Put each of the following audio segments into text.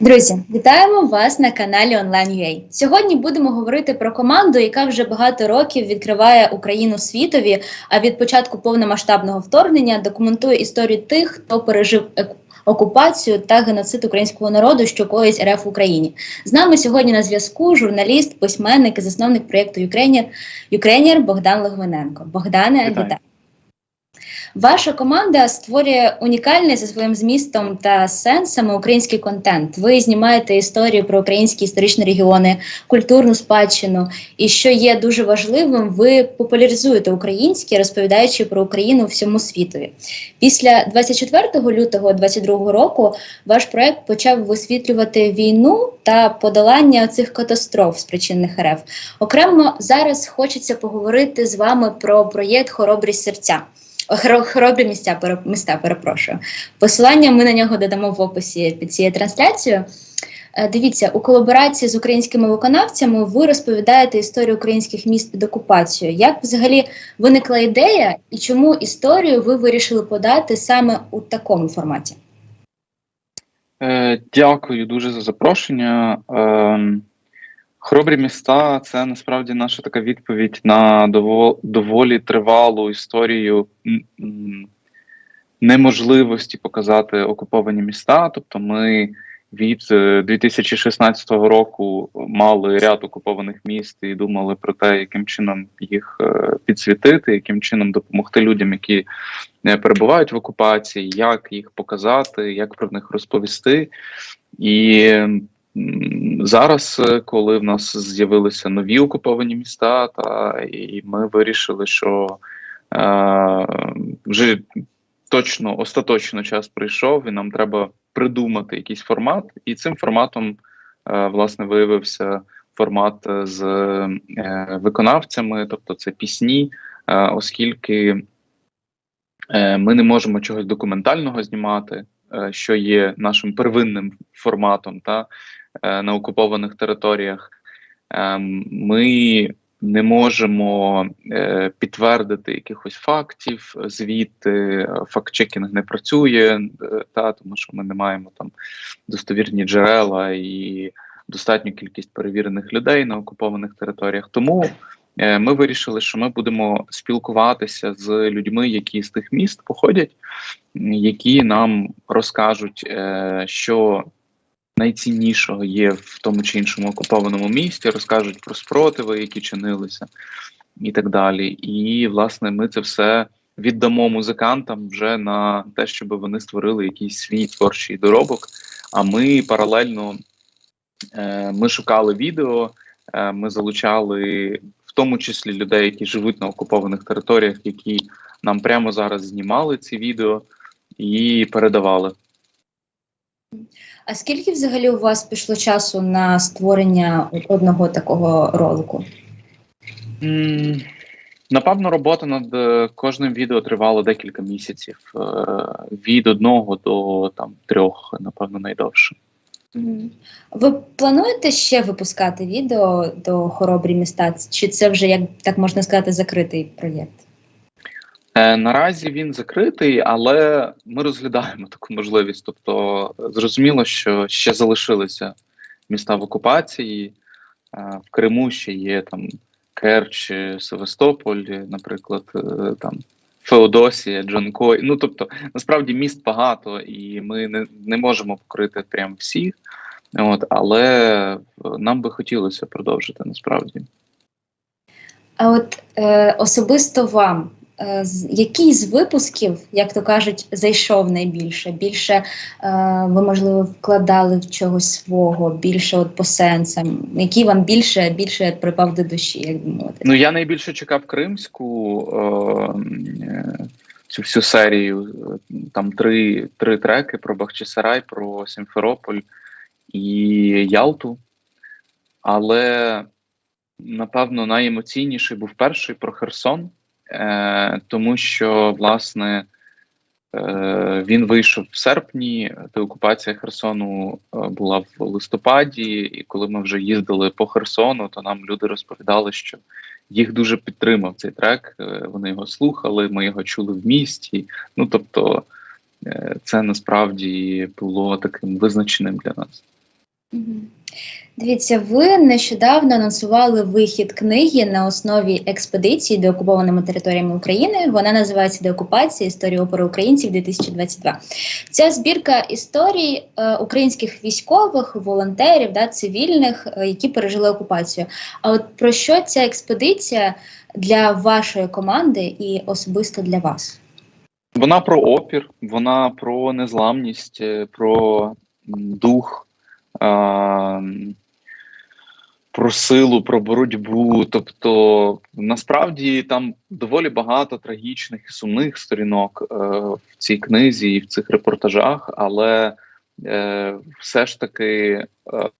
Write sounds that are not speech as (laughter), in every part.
Друзі, вітаємо вас на каналі Online.ua. Сьогодні будемо говорити про команду, яка вже багато років відкриває Україну світові, а від початку повномасштабного вторгнення документує історію тих, хто пережив окупацію та геноцид українського народу, що коїть РФ в Україні. З нами сьогодні на зв'язку журналіст, письменник і засновник проєкту Ukrainier Богдан Логвиненко. Богдане, Вітаю. Ваша команда створює унікальний за своїм змістом та сенсами український контент. Ви знімаєте історію про українські історичні регіони, культурну спадщину. І що є дуже важливим, ви популяризуєте українське, розповідаючи про Україну всьому світові. Після 24 лютого 2022 року ваш проект почав висвітлювати війну та подолання цих катастроф, спричинених РФ. Окремо зараз хочеться поговорити з вами про проєкт Хоробрі серця. Хоро- Хоробрі місця, міста, перепрошую. Посилання ми на нього додамо в описі під цією трансляцією. Е, Дивіться, у колаборації з українськими виконавцями ви розповідаєте історію українських міст під окупацією. Як взагалі виникла ідея і чому історію ви вирішили подати саме у такому форматі? Е, Дякую дуже за запрошення. Хоробрі міста це насправді наша така відповідь на дово- доволі тривалу історію неможливості показати окуповані міста. Тобто, ми від е, 2016 року мали ряд окупованих міст і думали про те, яким чином їх е, підсвітити, яким чином допомогти людям, які е, перебувають в окупації, як їх показати, як про них розповісти. І зараз, е, коли в нас з'явилися нові окуповані міста, та і ми вирішили, що е, вже точно остаточно час прийшов, і нам треба придумати якийсь формат. І цим форматом е, власне виявився формат е, з е, виконавцями, тобто це пісні, е, оскільки е, ми не можемо чогось документального знімати, е, що є нашим первинним форматом та на окупованих територіях. Е, Ми не можемо е, підтвердити якихось фактів, звідти е, факт-чекінг не працює, е, та тому що ми не маємо там достовірні джерела і достатню кількість перевірених людей на окупованих територіях. Тому е, ми вирішили, що ми будемо спілкуватися з людьми, які з тих міст походять, які нам розкажуть, е, що найціннішого є в тому чи іншому окупованому місті, розкажуть про спротиви, які чинилися, і так далі. І власне ми це все віддамо музикантам вже на те, щоб вони створили якийсь свій творчий доробок. А ми паралельно е, ми шукали відео, е, ми залучали в тому числі людей, які живуть на окупованих територіях, які нам прямо зараз знімали ці відео і передавали. А скільки взагалі у вас пішло часу на створення одного такого ролику? М, Напевно, робота над е, кожним відео тривала декілька місяців. е, Від одного до там трьох, напевно, найдовше. Ви плануєте ще випускати відео до хоробрі міста? Чи це вже як так можна сказати закритий проєкт? Е, Наразі він закритий, але ми розглядаємо таку можливість. Тобто, е, зрозуміло, що ще залишилися міста в окупації. Е, В Криму ще є там Керч, Севастополь, наприклад, там Феодосія, Джанкой. Ну тобто, насправді міст багато, і ми не, не можемо покрити прям всіх. От, але нам би хотілося продовжити насправді. А от е, особисто вам, який з випусків, як то кажуть, зайшов найбільше? Більше е, ви, можливо, вкладали в чогось свого, більше от по сенсам, який вам більше, більше припав до душі, як би мовити? Ну я найбільше чекав кримську е, е, цю всю серію. Е, Там три, три треки про Бахчисарай, про Сімферополь і Ялту. Але напевно найемоційніший був перший про Херсон, е, тому що власне. Е, Він вийшов в серпні. Деокупація Херсону е, була в листопаді, і коли ми вже їздили по Херсону, то нам люди розповідали, що їх дуже підтримав цей трек. е, Вони його слухали, ми його чули в місті. Ну тобто, е, це насправді було таким визначеним для нас. Дивіться, ви нещодавно анонсували вихід книги на основі експедиції деокупованими територіями України. Вона називається Деокупація історія опори українців 2022. Ця збірка історій е, українських військових, волонтерів, да, цивільних, е, які пережили окупацію. А от про що ця експедиція для вашої команди і особисто для вас? Вона про опір, вона про незламність, е, про дух, про силу, про боротьбу. Тобто, насправді там доволі багато трагічних і сумних сторінок е, в цій книзі і в цих репортажах, але е, все ж таки е,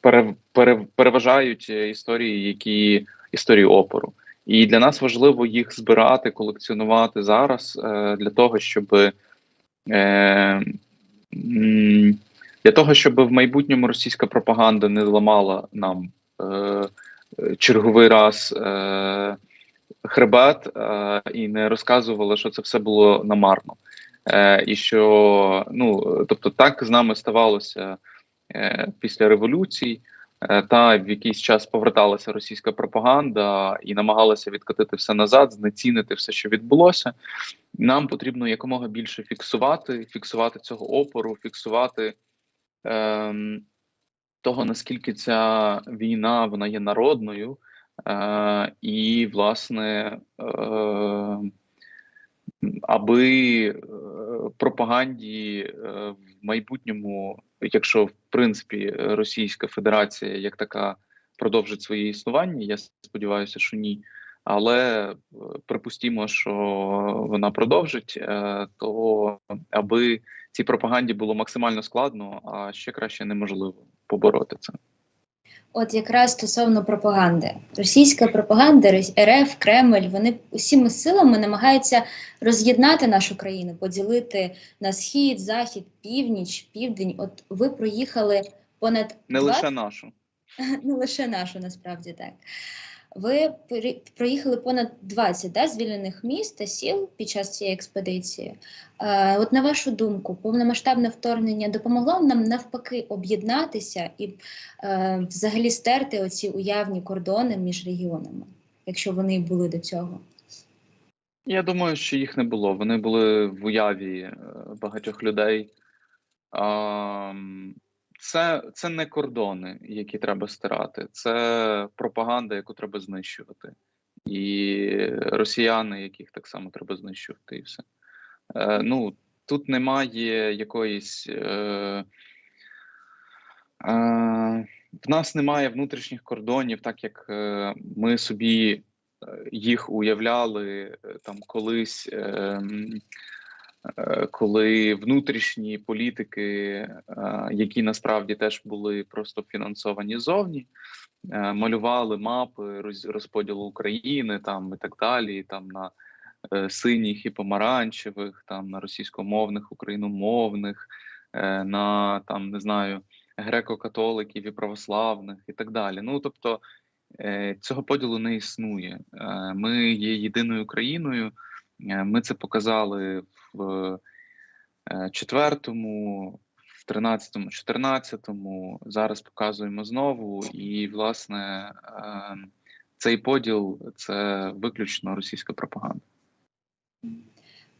пере, пере, переважають історії, які історії опору. І для нас важливо їх збирати, колекціонувати зараз для того, щоб для того, щоб в майбутньому російська пропаганда не ламала нам е, черговий раз е, хребет е, і не розказувала, що це все було намарно. Е, і що ну тобто так з нами ставалося е, після революції. Е, Та в якийсь час поверталася російська пропаганда і намагалася відкотити все назад, знецінити все, що відбулося. Нам потрібно якомога більше фіксувати, фіксувати цього опору, фіксувати ем, того, наскільки ця війна вона є народною, е, і, власне, е, аби е, пропаганді е, в майбутньому, якщо в принципі Російська Федерація як така продовжить своє існування, я сподіваюся, що ні. Але е, припустімо, що вона продовжить, е, то аби цій пропаганді було максимально складно, а ще краще неможливо побороти це. От якраз стосовно пропаганди, російська пропаганда, РФ, Кремль, вони усіма силами намагаються роз'єднати нашу країну, поділити на схід, захід, північ, південь. От ви проїхали понад Не 20 лише нашу. (laughs) не лише нашу, насправді так. Ви проїхали понад 20 да, звільнених міст та сіл під час цієї експедиції. Е, от на вашу думку, повномасштабне вторгнення допомогло нам навпаки об'єднатися і е, взагалі стерти оці уявні кордони між регіонами, якщо вони були до цього? Я думаю, що їх не було. Вони були в уяві е, багатьох людей. Це, це не кордони, які треба стирати, це пропаганда, яку треба знищувати. І росіяни, яких так само треба знищувати, і все. Е, ну, тут немає якоїсь. Е, е, в нас немає внутрішніх кордонів, так як е, ми собі е, їх уявляли е, там колись, е, коли внутрішні політики, е, які насправді теж були просто фінансовані зовні, е, малювали мапи роз- розподілу України там і так далі, там на е, синіх і помаранчевих, там на російськомовних, україномовних, е, на там не знаю греко-католиків і православних і так далі. Ну тобто е, цього поділу не існує. Е, Ми є єдиною країною. Е, Ми це показали в е, четвертому, в тринадцятому, чотирнадцятому. Зараз показуємо знову. І, власне, е, цей поділ це виключно російська пропаганда.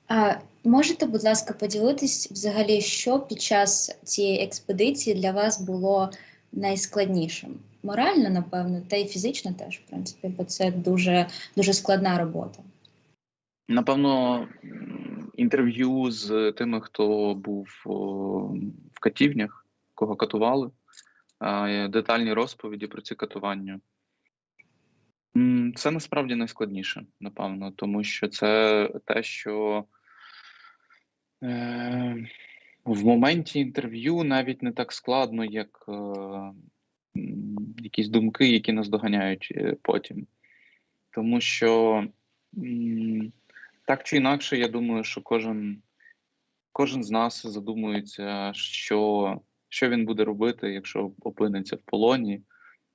А можете, будь ласка, поділитись взагалі, що під час цієї експедиції для вас було найскладнішим? Морально, напевно, та й фізично теж, в принципі, бо це дуже, дуже складна робота. Напевно, інтерв'ю з тими, хто був в катівнях, кого катували, детальні розповіді про ці катування. Це насправді найскладніше, напевно, тому що це те, що е, в моменті інтерв'ю навіть не так складно, як е, якісь думки, які нас доганяють е, потім. Тому що так чи інакше, я думаю, що кожен, кожен з нас задумується, що, що він буде робити, якщо опиниться в полоні,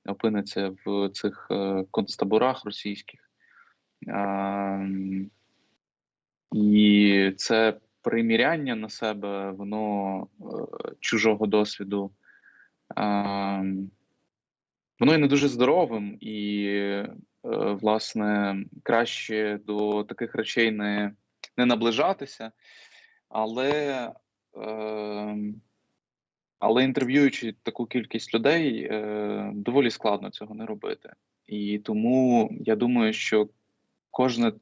опиниться в цих е, концтаборах російських. Ем, і це приміряння на себе, воно е, чужого досвіду воно є не дуже здоровим і, власне, краще до таких речей не, не наближатися, але. Е, але інтерв'юючи таку кількість людей, е, доволі складно цього не робити. І тому я думаю, що кожне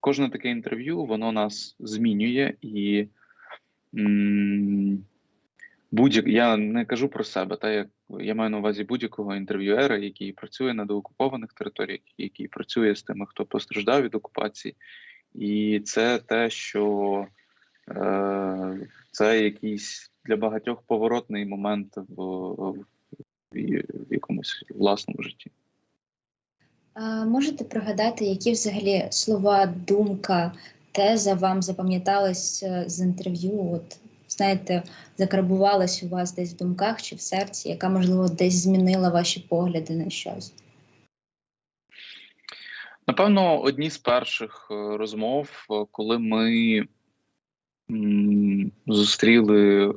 кожне таке інтерв'ю воно нас змінює і будь-як я не кажу про себе, та як я маю на увазі будь-якого інтерв'юера, який працює на деокупованих територіях, який працює з тими, хто постраждав від окупації, і це те, що е, це якийсь для багатьох поворотний момент в, в, в якомусь власному житті. А Можете пригадати, які взагалі слова, думка, теза вам запам'ятались е, з інтерв'ю? От знаєте, закарбувалась у вас десь в думках чи в серці, яка можливо десь змінила ваші погляди на щось? Напевно, одні з перших е, розмов, е, коли ми зустріли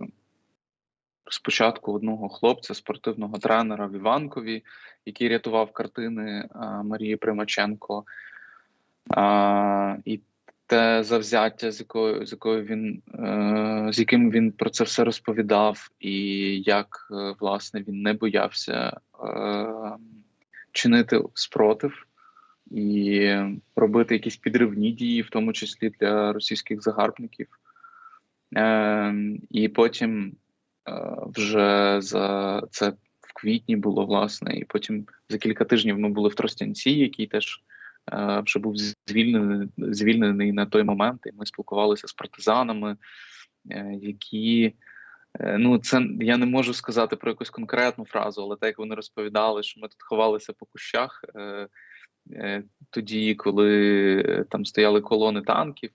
спочатку одного хлопця, спортивного тренера в Іванкові, який рятував картини Марії Примаченко. І те завзяття, з якою з якою він е, з яким він про це все розповідав, і як е, власне він не боявся е, чинити спротив і робити якісь підривні дії, в тому числі для російських загарбників. Е, І потім Е, вже за це в квітні було власне, і потім за кілька тижнів ми були в Тростянці, який теж вже був звільнений звільнений на той момент. І ми спілкувалися з партизанами, е, які ну це я не можу сказати про якусь конкретну фразу, але так як вони розповідали, що ми тут ховалися по кущах. Тоді, коли там стояли колони танків,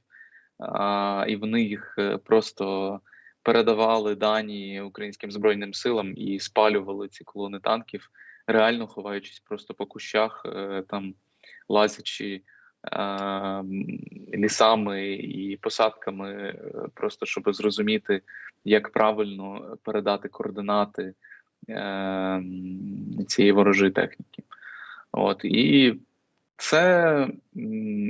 і вони їх просто передавали дані українським збройним силам і спалювали ці колони танків, реально ховаючись просто по кущах, е, там лазячи е, лісами і посадками, е, просто щоб зрозуміти, як правильно передати координати цієї ворожої техніки. От і це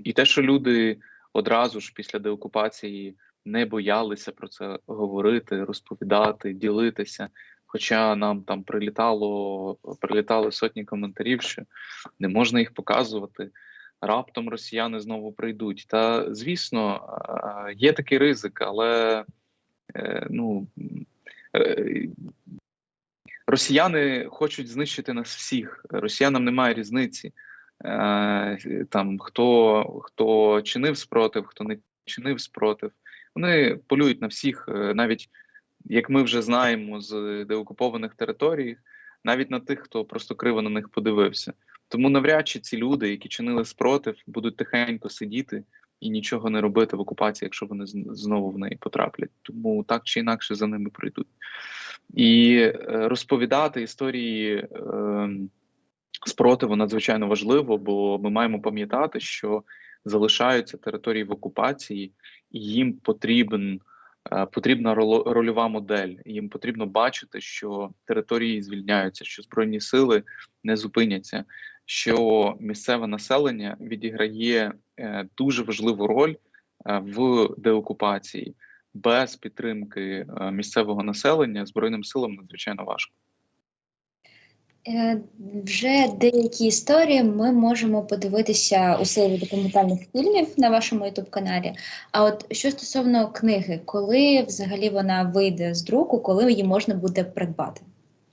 і те, що люди одразу ж після деокупації не боялися про це говорити, розповідати, ділитися. Хоча нам там прилітало, прилітали сотні коментарів, що не можна їх показувати. Раптом росіяни знову прийдуть. Та звісно, є такий ризик, але е, ну е, росіяни хочуть знищити нас всіх. Росіянам немає різниці. Е, там хто хто чинив спротив, хто не чинив спротив. Вони полюють на всіх, навіть як ми вже знаємо з деокупованих територій, навіть на тих, хто просто криво на них подивився. Тому навряд чи ці люди, які чинили спротив, будуть тихенько сидіти і нічого не робити в окупації, якщо вони знову в неї потраплять. Тому так чи інакше за ними прийдуть. І е, розповідати історії е, спротиву надзвичайно важливо, бо ми маємо пам'ятати, що залишаються території в окупації, і їм потрібен. Е, потрібна рольова модель. Їм потрібно бачити, що території звільняються, що збройні сили не зупиняться, що місцеве населення відіграє е, дуже важливу роль е, в деокупації без підтримки місцевого населення збройним силам надзвичайно важко. Е, вже деякі історії ми можемо подивитися у серії документальних фільмів на вашому youtube каналі. А от що стосовно книги, коли взагалі вона вийде з друку, коли її можна буде придбати?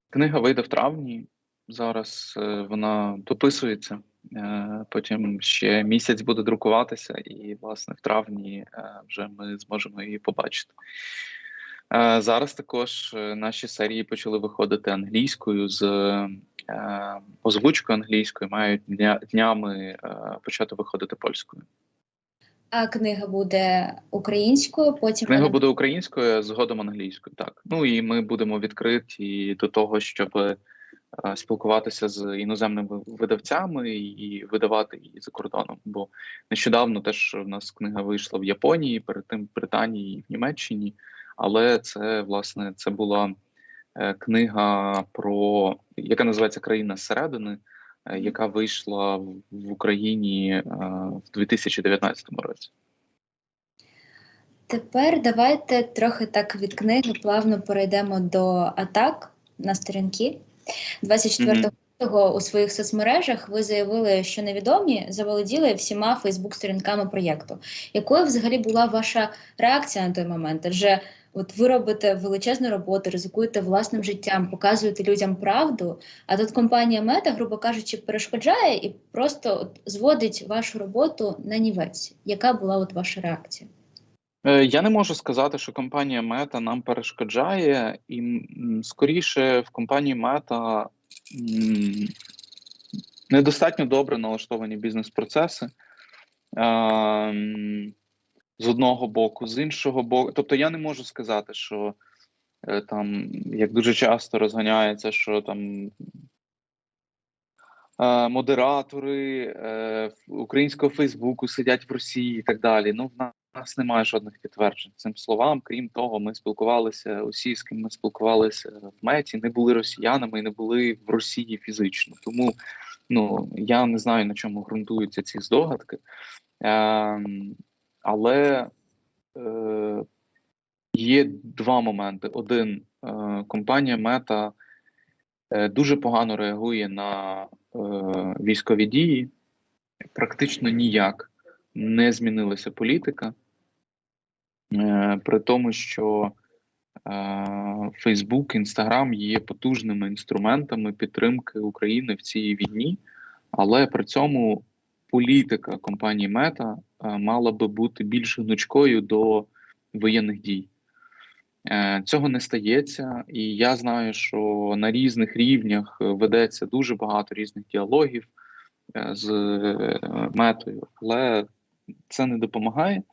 Книга вийде в травні. Зараз е, вона дописується. Е, потім ще місяць буде друкуватися, і власне в травні вже ми зможемо її побачити. Е, зараз також е, наші серії почали виходити англійською з е, озвучкою англійською, мають дня, днями почати виходити польською. А книга буде українською. Потім книга буде українською, згодом англійською. Так ну і ми будемо відкриті до того, щоб спілкуватися з іноземними видавцями і видавати її за кордоном. Бо нещодавно теж в нас книга вийшла в Японії, перед тим в Британії і в Німеччині але це власне це була е, книга про яка називається Країна зсередини, е, яка вийшла в, Україні е, в 2019 році. Тепер давайте трохи так від книги плавно перейдемо до атак на сторінки. 24 лютого у своїх соцмережах ви заявили, що невідомі заволоділи всіма Фейсбук-сторінками проєкту. Якою взагалі була ваша реакція на той момент? Адже от ви робите величезну роботу, ризикуєте власним життям, показуєте людям правду. А тут компанія Мета, грубо кажучи, перешкоджає і просто от зводить вашу роботу на нівець. Яка була от ваша реакція? Е, Я не можу сказати, що компанія Мета нам перешкоджає, і скоріше в компанії Мета недостатньо добре налаштовані бізнес-процеси. Ем, З одного боку, з іншого боку, тобто я не можу сказати, що е, там, як дуже часто розганяється, що там е, модератори е, українського Фейсбуку сидять в Росії і так далі. Ну, в нас немає жодних підтверджень цим словам. Крім того, ми спілкувалися усі, з ким ми спілкувалися в меті, не були росіянами і не були в Росії фізично. Тому ну я не знаю на чому ґрунтуються ці здогадки. Але е, є два моменти. Один е, компанія Мета е, дуже погано реагує на е, військові дії, практично ніяк не змінилася політика, е, при тому, що е, Facebook, Instagram є потужними інструментами підтримки України в цій війні, але при цьому політика компанії Мета мала би бути більш гнучкою до воєнних дій. Е, Цього не стається, і я знаю, що на різних рівнях ведеться дуже багато різних діалогів е, з е, метою, але це не допомагає.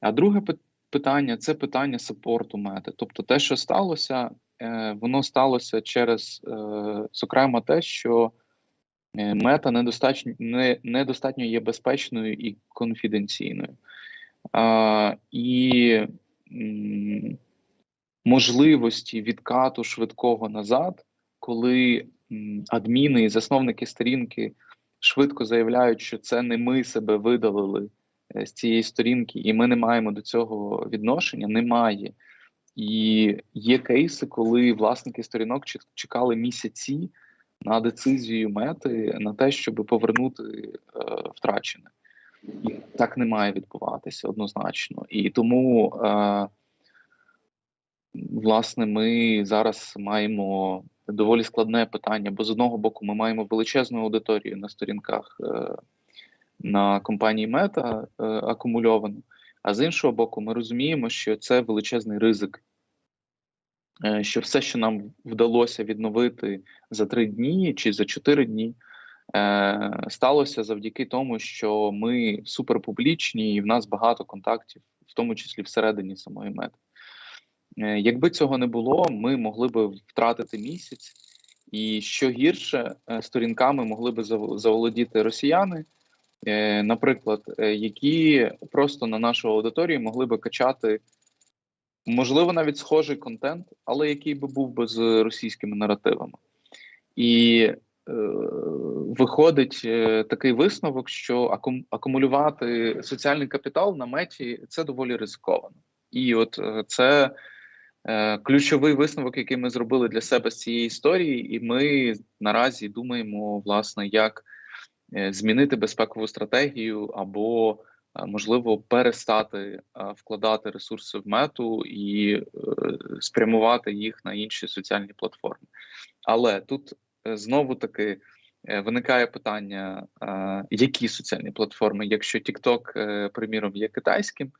А друге питання це питання саппорту мети. Тобто, те, що сталося, е, воно сталося через, е, зокрема, те, що е, мета недостатньо, не, недостатньо є безпечною і конфіденційною. А, і м, можливості відкату швидкого назад, коли м, адміни і засновники сторінки швидко заявляють, що це не ми себе видалили е, з цієї сторінки, і ми не маємо до цього відношення, немає. І є кейси, коли власники сторінок чек- чекали місяці на децизію мети на те, щоб повернути е, втрачене. І так не має відбуватися однозначно. І тому, е, власне, ми зараз маємо доволі складне питання, бо з одного боку ми маємо величезну аудиторію на сторінках е, на компанії Мета е, акумульовану, а з іншого боку, ми розуміємо, що це величезний ризик. Е, Що все, що нам вдалося відновити за три дні чи за чотири дні, е, сталося завдяки тому, що ми суперпублічні і в нас багато контактів, в тому числі всередині самої мети. Е, Якби цього не було, ми могли би втратити місяць, і що гірше, сторінками могли би зав- заволодіти росіяни, наприклад, які просто на нашу аудиторію могли би качати, можливо, навіть схожий контент, але який би був би з російськими наративами. І е, виходить е, такий висновок, що акум- акумулювати соціальний капітал на меті це доволі ризиковано. І от е, це е, ключовий висновок, який ми зробили для себе з цієї історії, і ми наразі думаємо, власне, як е, змінити безпекову стратегію або можливо перестати е, вкладати ресурси в мету і е, спрямувати їх на інші соціальні платформи. Але тут е, знову таки е, виникає питання, е, які соціальні платформи, якщо TikTok, е, приміром, є китайським,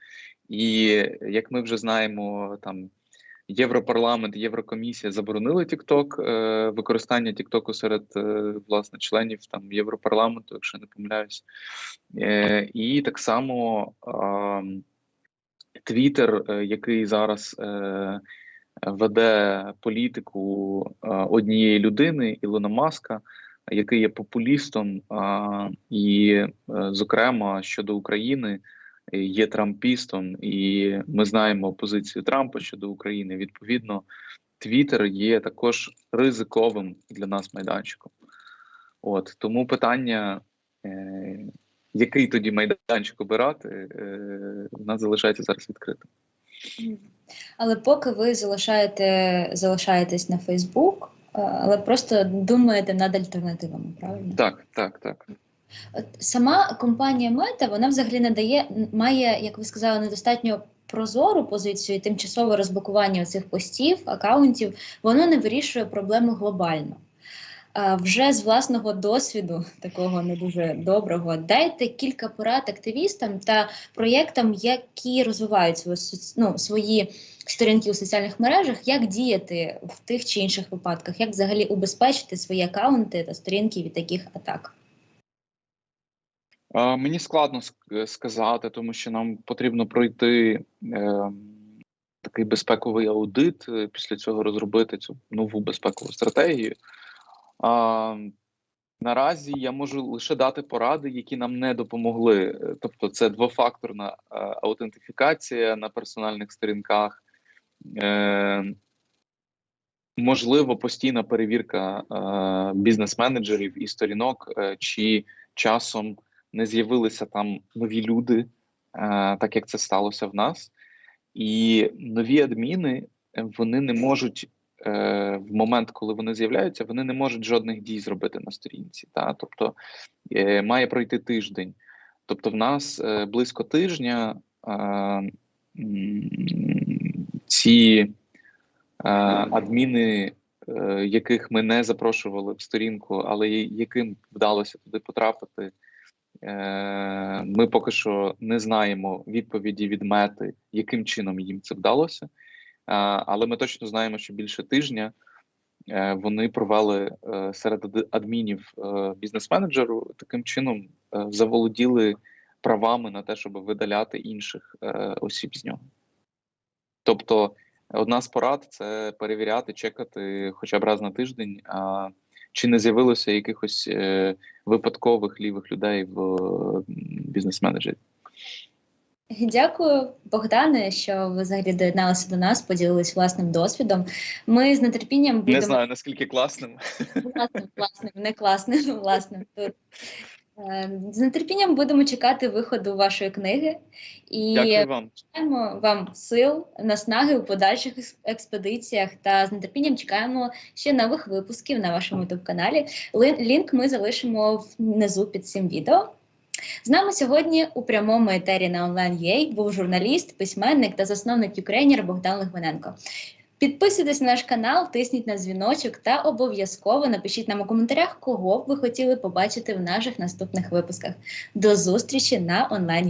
і як ми вже знаємо, там Європарламент, Єврокомісія заборонили TikTok, е, використання TikTok серед е, власне членів там Європарламенту, якщо не помиляюсь. Е, і так само Твіттер, який зараз веде політику однієї людини Ілона Маска, який є популістом, а, і, зокрема, щодо України є трампістом, і ми знаємо позицію Трампа щодо України. Відповідно, Twitter є також ризиковим для нас майданчиком. От тому питання, е, який тоді майданчик обирати, е, в нас залишається зараз відкритим. Але поки ви залишаєте, залишаєтесь на Фейсбук, е, але просто думаєте над альтернативами, правильно? Так, так, так. От Сама компанія Мета вона взагалі не дає, має, як ви сказали, недостатньо прозору позицію, і тимчасове розблокування цих постів, акаунтів, воно не вирішує проблему глобально. А вже з власного досвіду, такого не дуже доброго, дайте кілька порад активістам та проєктам, які розвивають свої, ну, свої сторінки у соціальних мережах, як діяти в тих чи інших випадках, як взагалі убезпечити свої акаунти та сторінки від таких атак. Мені складно сказати, тому що нам потрібно пройти е, такий безпековий аудит, е, після цього розробити цю нову безпекову стратегію. А, наразі я можу лише дати поради, які нам не допомогли. Е, Тобто, це двофакторна е, аутентифікація на персональних сторінках. Е, Можливо, постійна перевірка е, бізнес-менеджерів і сторінок, е, чи часом не з'явилися там нові люди, е, так як це сталося в нас. І нові адміни вони не можуть е, в момент, коли вони з'являються, вони не можуть жодних дій зробити на сторінці. Та? Тобто е, має пройти тиждень. Тобто, в нас близько тижня ці адміни, яких ми не запрошували в сторінку, але яким вдалося туди потрапити. Е, Ми поки що не знаємо відповіді від мети, яким чином їм це вдалося. Е, Але ми точно знаємо, що більше тижня е, вони провели серед адмінів бізнес-менеджеру, таким чином заволоділи правами на те, щоб видаляти інших осіб з нього. Тобто, одна з порад це перевіряти, чекати хоча б раз на тиждень, чи не з'явилося якихось е, випадкових лівих людей в е, бізнес-менеджері. Дякую, Богдане, що ви взагалі доєдналися до нас, поділились власним досвідом. Ми з нетерпінням будемо Не знаю наскільки класним. власним, класним, не класним, власним З нетерпінням будемо чекати виходу вашої книги і Дякую вам. вам сил, наснаги у подальших експедиціях та з нетерпінням чекаємо ще нових випусків на вашому youtube каналі. Лінк ми залишимо внизу під цим відео. З нами сьогодні у прямому етері на онлайн був журналіст, письменник та засновник Юкрейнер Богдан Логвиненко. Підписуйтесь на наш канал, тисніть на дзвіночок та обов'язково напишіть нам у коментарях, кого б ви хотіли побачити в наших наступних випусках. До зустрічі на онлайн